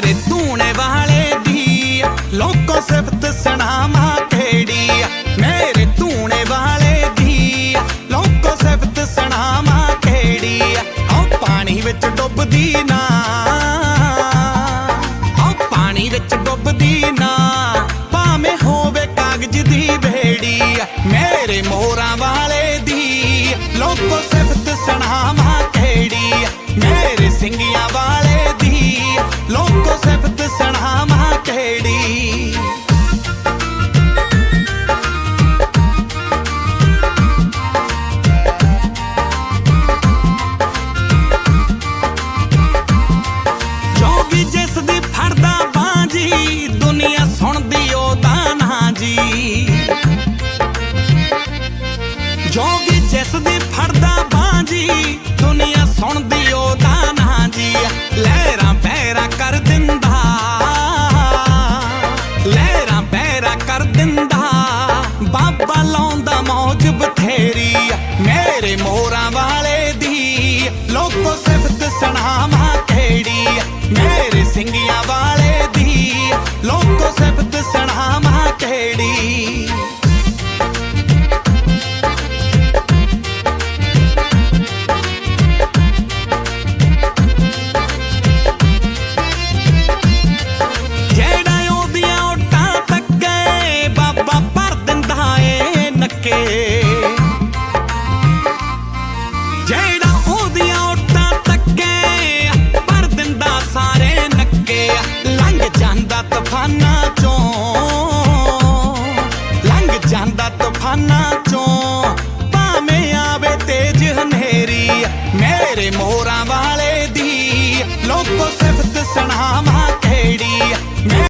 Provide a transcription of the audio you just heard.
ਰੇ ਧੂਣੇ ਵਾਲੇ ਦੀ ਲੋਕੋ ਸਿਫਤ ਸੁਣਾਵਾ ਕਿਹੜੀ ਮੇਰੇ ਧੂਣੇ ਵਾਲੇ ਦੀ ਲੋਕੋ ਸਿਫਤ ਸੁਣਾਵਾ ਕਿਹੜੀ ਆ। ਪਾਣੀ ਵਿੱਚ ਡੁੱਬਦੀ ਨਾ। ਆ ਪਾਣੀ ਵਿੱਚ ਡੁੱਬਦੀ ਨਾ। ਭਾਵੇਂ ਹੋਵੇ ਕਾਗਜ਼ ਦੀ ਬੇੜੀ ਮੇਰੇ ਮੋਹਰਾਂ ਵਾਲੇ ਦੀ ਲੋਕੋ ਸਿਫਤ ਸੁਣਾਵਾ ਵੀ ਫੜਦਾ ਬਾਂਜੀ ਦੁਨੀਆ ਸੁਣਦੀ ਉਹਦਾ ਨਾਂ ਜੀ। ਲਹਿਰਾਂ ਪੈਰਾ ਕਰ ਦਿੰਦਾ। ਲਹਿਰਾਂ ਪੈਰਾ ਕਰ ਦਿੰਦਾ। ਬਾਬਾ ਲਾਉਂਦਾ ਮੌਜ ਬਥੇਰੀ। ਮੇਰੇ ਮੋਰਾਂ ਵਾਲੇ ਦੀ। ਲੋਕੋ ਸਿਫਤ ਸੁਣਾਵਾਂ ਕਿਹੜੀ। ਮੇਰੇ ਸਿੰਘੀਆਂ ਵਾਲੇ ਦੀ। ਲੋਕੋ ਸਿਫਤ ਸੁਣਾਵਾਂ ਜਾਂਦਾ ਤੂਫਾਨਾਂ ਚੋਂ, ਲੰਘ ਜਾਂਦਾ ਤੂਫਾਨਾਂ ਚੋਂ। ਭਾਵੇਂ ਆਵੇ ਤੇਜ ਹਨੇਰੀ ਮੇਰੇ ਮੋਹਰਾਂ ਵਾਲੇ ਦੀ, ਲੋਕੋ ਸਿਫਤ ਸੁਣਾਵਾਂ ਕਿਹੜੀ?